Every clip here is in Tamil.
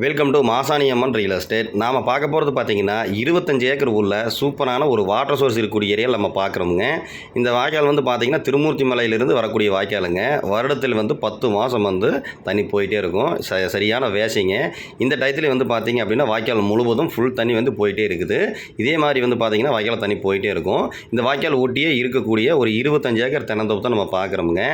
Welcome to Masani Amman real estate நாம் பார்க்க போகிறது பார்த்தீங்கன்னா இருபத்தஞ்சு ஏக்கர் உள்ள சூப்பரான ஒரு வாட்டர் சோர்ஸ் இருக்கக்கூடிய ஏரியாவில் நம்ம பார்க்குறோமுங்க. இந்த வாய்க்கால் வந்து பார்த்திங்கன்னா திருமூர்த்தி மலையிலிருந்து வரக்கூடிய வாய்க்காலுங்க. வருடத்தில் வந்து பத்து மாதம் வந்து தண்ணி போயிட்டே இருக்கும். ச சரியான வேசைங்க இந்த டயத்தில் வந்து பார்த்திங்க அப்படின்னா வாய்க்கால் முழுவதும் ஃபுல் தண்ணி வந்து போயிட்டே இருக்குது. இதே மாதிரி வந்து பார்த்தீங்கன்னா வாய்க்கால் தண்ணி போயிட்டே இருக்கும். இந்த வாய்க்கால் ஒட்டியே இருக்கக்கூடிய ஒரு இருபத்தஞ்சு ஏக்கர் தென்னந்தோப்பு நம்ம பார்க்குறோமுங்க.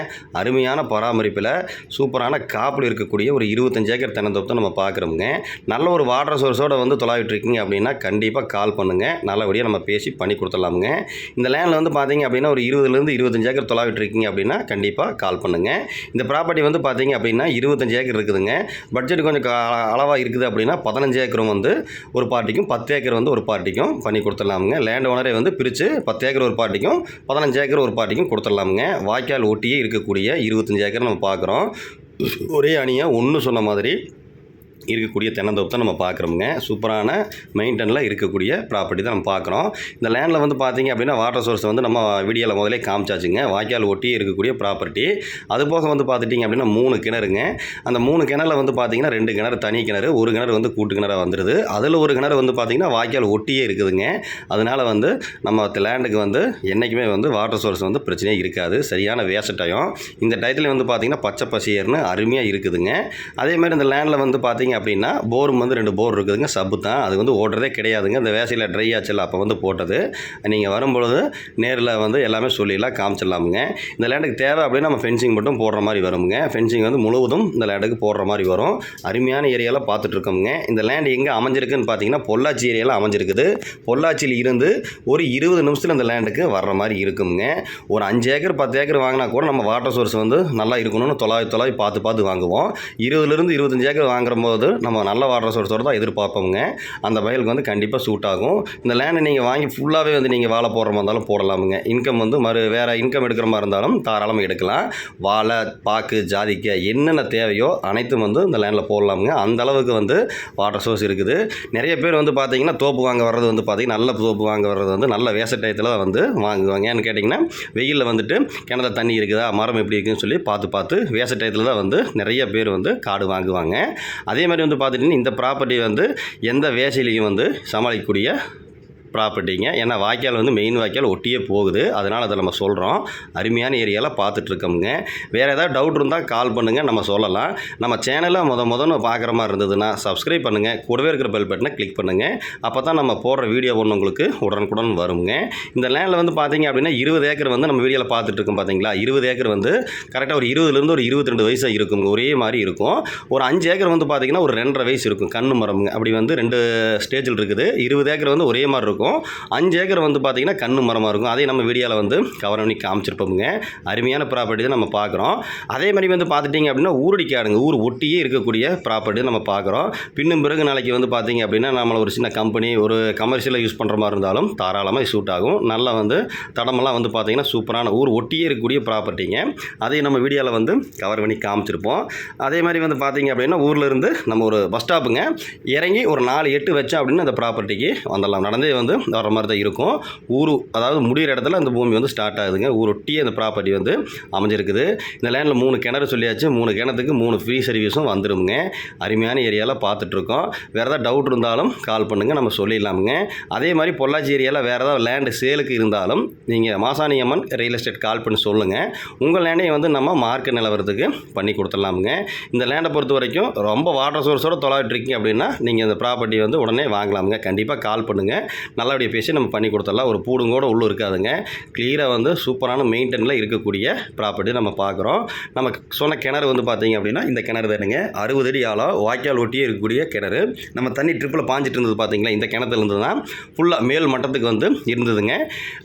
அருமையான பராமரிப்பில் சூப்பரான காப்பில் இருக்கக்கூடிய ஒரு இருபத்தஞ்சு ஏக்கர் தென்னந்தோப்பு நம்ம பார்க்குறோம் பார்க்குறோமுங்க நல்ல ஒரு வாட்டர் சோர்ஸோட வந்து தொலாவிட்டு இருக்கீங்க அப்படின்னா கண்டிப்பாக கால் பண்ணுங்கள் நல்லபடியாக நம்ம பேசி பண்ணி கொடுத்துடலாமுங்க. இந்த லேண்டில் வந்து பார்த்தீங்க அப்படின்னா ஒரு இருபதுலேருந்து இருபத்தஞ்சு ஏக்கர் தொலாவிட்டு இருக்கீங்க அப்படின்னா கண்டிப்பாக கால் பண்ணுங்கள் இந்த ப்ராப்பர்ட்டி வந்து பார்த்தீங்க அப்படின்னா இருபத்தஞ்சு ஏக்கர் இருக்குதுங்க. பட்ஜெட் கொஞ்சம் அளவாக இருக்குது அப்படின்னா பதினஞ்சு ஏக்கரும் வந்து ஒரு பார்ட்டிக்கும் பத்து ஏக்கர் வந்து ஒரு பார்ட்டிக்கும் பண்ணி கொடுத்துடலாமுங்க. லேண்ட் ஓனரே வந்து பிரித்து பத்து ஏக்கர் ஒரு பார்ட்டிக்கும் பதினஞ்சு ஏக்கர் ஒரு பார்ட்டிக்கும் கொடுத்துடலாமுங்க. வாய்க்கால் ஒட்டியே இருக்கக்கூடிய இருபத்தஞ்சு ஏக்கர் நம்ம பார்க்குறோம் ஒரே அணியாக ஒன்று சொன்ன மாதிரி இருக்கக்கூடிய தென்னந்தோப்பு தான் நம்ம பார்க்குறோமுங்க. சூப்பரான மெயின்டனில் இருக்கக்கூடிய ப்ராப்பர்ட்டி தான் நம்ம பார்க்குறோம். இந்த லேண்டில் வந்து பார்த்தீங்க அப்படின்னா வாட்டர் சோர்ஸ் வந்து நம்ம வீடியோவில் முதலே காமிச்சாச்சுங்க. வாய்க்கால் ஒட்டி இருக்கக்கூடிய ப்ராப்பர்ட்டி. அது போக வந்து பார்த்துட்டிங்க அப்படின்னா மூணு கிணறுங்க. அந்த மூணு கிணறுல வந்து பார்த்தீங்கன்னா ரெண்டு கிணறு தனி கிணறு ஒரு கிணறு வந்து கூட்டு கிணறாக வந்துடுது அதில் ஒரு கிணறு வந்து பார்த்தீங்கன்னா வாய்க்கால் ஒட்டியே இருக்குதுங்க. அதனால் வந்து நம்ம லேண்டுக்கு வந்து என்றைக்குமே வந்து வாட்டர் சோர்ஸ் வந்து பிரச்சனையே இருக்காது. சரியான வேச டயம். இந்த டயத்தில் வந்து பார்த்தீங்கன்னா பச்சை பசியர்னு அருமையாக இருக்குதுங்க. அதே மாதிரி இந்த லேண்டில் வந்து பார்த்திங்க அப்படின்னா போரும் வந்து ரெண்டு போர் இருக்குதுங்க சப்பு தான். அது வந்து ஓடுறதே கிடையாதுங்க. இந்த வேசையில் ட்ரை ஆச்சுல அப்போ வந்து போட்டது. நீங்கள் வரும்பொழுது நேரில் வந்து எல்லாமே சொல்லிடலாம் காமிச்சிடலாமுங்க. இந்த லேண்டுக்கு தேவை அப்படின்னா நம்ம ஃபென்சிங் மட்டும் போடுற மாதிரி வருங்க ஃபென்சிங் வந்து முழுவதும் இந்த லேண்டுக்கு போடுற மாதிரி வரும். அருமையான ஏரியாவில் பார்த்துட்ருக்கோமுங்க. இந்த லேண்ட் எங்கே அமைஞ்சிருக்குன்னு பார்த்தீங்கன்னா பொள்ளாச்சி ஏரியாவில் அமைஞ்சிருக்குது. பொள்ளாச்சியில் இருந்து ஒரு இருபது நிமிஷத்தில் இந்த லேண்டுக்கு வர்ற மாதிரி இருக்குங்க ஒரு அஞ்சு ஏக்கர் பத்து ஏக்கர் வாங்கினா கூட நம்ம வாட்டர் சோர்ஸ் வந்து நல்லா இருக்கணும்னு தொலாவி தொலாவி பார்த்து பார்த்து வாங்குவோம். இருபதுலேருந்து இருபத்தஞ்சு ஏக்கர் வாங்குற போது நம்ம நல்ல வாட்டர் சோர்ஸோடு தான் எதிர்பார்ப்போங்க அந்த வயலுக்கு வந்து கண்டிப்பாக சூட் ஆகும். இந்த லேண்டை நீங்கள் வாங்கி ஃபுல்லாகவே வந்து நீங்கள் வாழை போடுற மாதிரி இருந்தாலும் போடலாமுங்க. இன்கம் வந்து மறு வேறு இன்கம் எடுக்கிற மாதிரி இருந்தாலும் தாராளமாக எடுக்கலாம். வாழை பாக்கு ஜாதிக்க என்னென்ன தேவையோ அனைத்தும் வந்து இந்த லேண்டில் போடலாமுங்க. அந்த அளவுக்கு வந்து வாட்டர் சோர்ஸ் இருக்குது. நிறைய பேர் வந்து பார்த்தீங்கன்னா தோப்பு வாங்க வர்றது வந்து பார்த்திங்கன்னா நல்ல தோப்பு வாங்க வர்றது வந்து நல்ல வேசட்டயத்தில் வந்து வாங்குவாங்க. ஏன்னு கேட்டிங்கன்னா வெயிலில் வந்துட்டு கிணத்துல தண்ணி இருக்குதா மரம் எப்படி இருக்குன்னு சொல்லி பார்த்து பார்த்து வேசட்டயத்தில் தான் வந்து நிறைய பேர் வந்து காடு வாங்குவாங்க. அதே மாதிரி வந்து பார்த்துட்டிங்கன்னா இந்த ப்ராப்பர்ட்டி வந்து எந்த வேசையிலையும் வந்து சமாளிக்கக்கூடிய ப்ராப்பர்ட்டிங்க ஏன்னா வாய்க்கால் வந்து மெயின் வாய்க்கால் ஒட்டியே போகுது. அதனால் அதை நம்ம சொல்கிறோம் அருமையான ஏரியாவில் பார்த்துட்ருக்கோமுங்க வேறு ஏதாவது டவுட் இருந்தால் கால் பண்ணுங்கள் நம்ம சொல்லலாம். நம்ம சேனலை முத முதல்ல பார்க்குற மாதிரி இருந்ததுன்னா சப்ஸ்கிரைப் பண்ணுங்கள் கூடவே இருக்கிற பெல் பட்டனை கிளிக் பண்ணுங்கள் அப்போ தான் நம்ம போடுற வீடியோ ஒன்று உங்களுக்கு உடனுக்குடன் வருங்க. இந்த லேண்டில் வந்து பார்த்தீங்க அப்படின்னா இருபது ஏக்கர் வந்து நம்ம வீடியோவில் பார்த்துட்ருக்கோம் பார்த்தீங்களா? இருபது ஏக்கர் வந்து கரெக்டாக ஒரு இருபதுலேருந்து ஒரு இருபத்தி ரெண்டு வயசாக இருக்கும் ஒரே மாதிரி இருக்கும். ஒரு அஞ்சு ஏக்கர் வந்து பார்த்தீங்கன்னா ஒரு ரெண்டரை வயசு இருக்கும். கண்ணு மரம்ங்க. அப்படி வந்து ரெண்டு ஸ்டேஜில் இருக்குது. இருபது ஏக்கர் வந்து ஒரே மாதிரி இருக்கும். அஞ்சு ஏக்கர் வந்து பார்த்தீங்கன்னா கண்ணு மரமாக இருக்கும். அதே நம்ம வீடியோவில் வந்து கவர் பண்ணி காமிச்சிருப்போமுங்க. அருமையான ப்ராப்பர்ட்டி தான் நம்ம பார்க்குறோம் அதே மாதிரி வந்து பார்த்துட்டிங்க அப்படின்னா ஊரடிக்காடுங்க. ஊர் ஒட்டியே இருக்கக்கூடிய ப்ராப்பர்ட்டி நம்ம பார்க்குறோம் பின்னும் பிறகு நாளைக்கு வந்து பார்த்தீங்க அப்படின்னா நம்மளை ஒரு சின்ன கம்பெனி ஒரு கமர்ஷியலாக யூஸ் பண்ணுற மாதிரி இருந்தாலும் தாராளமாக சூட் ஆகும். நல்லா வந்து தடமெல்லாம் வந்து பார்த்தீங்கன்னா சூப்பரான ஊர் ஒட்டியே இருக்கக்கூடிய ப்ராப்பர்ட்டிங்க அதையும் நம்ம வீடியோவில் வந்து கவர் பண்ணி காமிச்சிருப்போம். அதே மாதிரி வந்து பார்த்தீங்க அப்படின்னா ஊரில் இருந்து நம்ம ஒரு பஸ் ஸ்டாப்புங்க இறங்கி ஒரு நாலு எட்டு வச்சா அப்படின்னு அந்த ப்ராப்பர்ட்டிக்கு வந்துடலாம். நடந்தே வந்து வர மாதிரி தான் இருக்கும். ஊர் அதாவது முடிகிற இடத்துல அந்த பூமி வந்து ஸ்டார்ட் ஆகுதுங்க. ஊர் ஒட்டியே அந்த ப்ராப்பர்ட்டி வந்து அமைஞ்சிருக்குது. இந்த லேண்டில் மூணு கிணறு சொல்லியாச்சு. மூணு கிணத்துக்கு மூணு ஃப்ரீ சர்வீஸும் வந்துடுங்க அருமையான ஏரியாவில் பார்த்துட்ருக்கோம். வேறு ஏதாவது டவுட் இருந்தாலும் கால் பண்ணுங்கள் நம்ம சொல்லிடலாமுங்க. அதே மாதிரி பொள்ளாச்சி ஏரியாவில் வேறு ஏதாவது லேண்டு சேலுக்கு இருந்தாலும் நீங்கள் Masani Amman real estate call பண்ணி சொல்லுங்கள் உங்கள் லேண்டையும் வந்து நம்ம மார்க்கெட் நிலவரத்துக்கு பண்ணி கொடுத்துடலாமுங்க. இந்த லேண்டை பொறுத்த வரைக்கும் ரொம்ப வாட்டர் சோர்ஸோடு தொலாவிட்டு இருக்கீங்க அப்படின்னா நீங்கள் இந்த ப்ராப்பர்ட்டி வந்து உடனே வாங்கலாமுங்க. கண்டிப்பாக கால் பண்ணுங்கள் நல்லபடியாக பேசி நம்ம பண்ணி கொடுத்துடலாம். ஒரு பூடுங்கூட உள்ளே இருக்காதுங்க. கிளியராக வந்து சூப்பரான மெயின்டெனில் இருக்கக்கூடிய ப்ராப்பர்ட்டி நம்ம பார்க்குறோம். நம்ம சொன்ன கிணறு வந்து பார்த்தீங்க அப்படின்னா இந்த கிணறு தானுங்க. அறுபது அடி ஆழம் வாய்க்கால் ஒட்டியே இருக்கக்கூடிய கிணறு. நம்ம தண்ணி ட்ரிப்பில் பாஞ்சிட்டு இருந்தது பார்த்தீங்களா இந்த கிணத்துலேருந்து தான். ஃபுல்லாக மேல் மட்டத்துக்கு வந்து இருந்ததுங்க.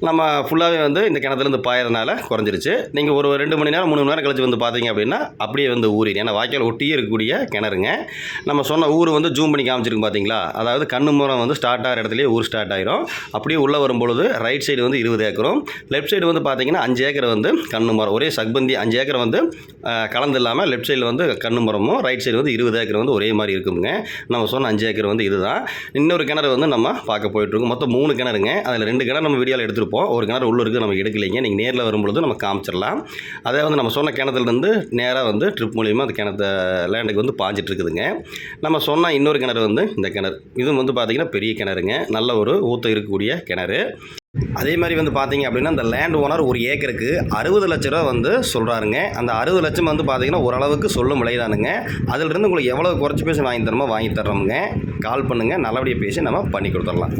நம்ம ஃபுல்லாகவே வந்து இந்த கிணத்துலேருந்து பாயறதுனால குறைஞ்சிருச்சு. நீங்கள் ஒரு ரெண்டு மணி நேரம் மூணு மணி நேரம் கழிச்சு வந்து பார்த்தீங்க அப்படின்னா அப்படியே வந்து ஊறிடு ஏன்னா வாய்க்கால் ஒட்டியே இருக்கக்கூடிய கிணறுங்க. நம்ம சொன்ன ஊர் வந்து ஜூம் பண்ணி காமிச்சிருக்கு பார்த்தீங்களா? அதாவது கண்ணு முறம் வந்து ஸ்டார்ட் ஆகிற இடத்துலேயே ஊர் ஸ்டார்ட் ஆகிடும். ஆயிரும். அப்படியே உள்ளே வரும்பொழுது ரைட் சைடு வந்து இருபது ஏக்கரும் லெஃப்ட் சைடு வந்து பார்த்தீங்கன்னா அஞ்சு ஏக்கர் வந்து கண்ணு மரம். ஒரே சக்பந்தி அஞ்சு ஏக்கர் வந்து கலந்து இல்லாமல் லெஃப்ட் சைடில் வந்து கண்ணு மரமும் ரைட் சைடு வந்து இருபது ஏக்கர் வந்து ஒரே மாதிரி இருக்குங்க. நம்ம சொன்ன அஞ்சு ஏக்கர் வந்து இதுதான். இன்னொரு கிணறு வந்து நம்ம பார்க்க போயிட்டுருக்கோம். மொத்தம் மூணு கிணறுங்க. அதில் ரெண்டு கிணறு நம்ம வீடியோவில் எடுத்திருப்போம். ஒரு கிணறு உள்ளே இருக்குது நம்ம எடுக்கலைங்க. நீங்கள் நேரில் வரும்பொழுது நம்ம காமிச்சிடலாம். அதே வந்து நம்ம சொன்ன கிணத்துலேருந்து நேராக வந்து ட்ரிப் மூலியமாக அந்த கிணத்தை லேண்டுக்கு வந்து பாஞ்சிட்டு இருக்குதுங்க நம்ம சொன்ன இன்னொரு கிணறு வந்து இந்த கிணறு. இதுவும் வந்து பார்த்திங்கன்னா பெரிய கிணறுங்க. நல்ல ஒரு ஊற்ற இருக்கக்கூடிய கிணறு. அதே மாதிரி வந்து பார்த்தீங்க அப்படின்னா இந்த லேண்ட் ஓனர் ஒரு ஏக்கருக்கு அறுபது லட்ச ரூபா வந்து சொல்கிறாருங்க அந்த அறுபது லட்சம் வந்து பார்த்தீங்கன்னா ஓரளவுக்கு சொல்லும் விலைதானுங்க. அதிலிருந்து உங்களுக்கு எவ்வளோ குறைச்சி பேசி வாங்கி தரமோ வாங்கி தர்றோமுங்க கால் பண்ணுங்கள் நல்லபடியாக பேசி நம்ம பண்ணி கொடுத்துடலாம்.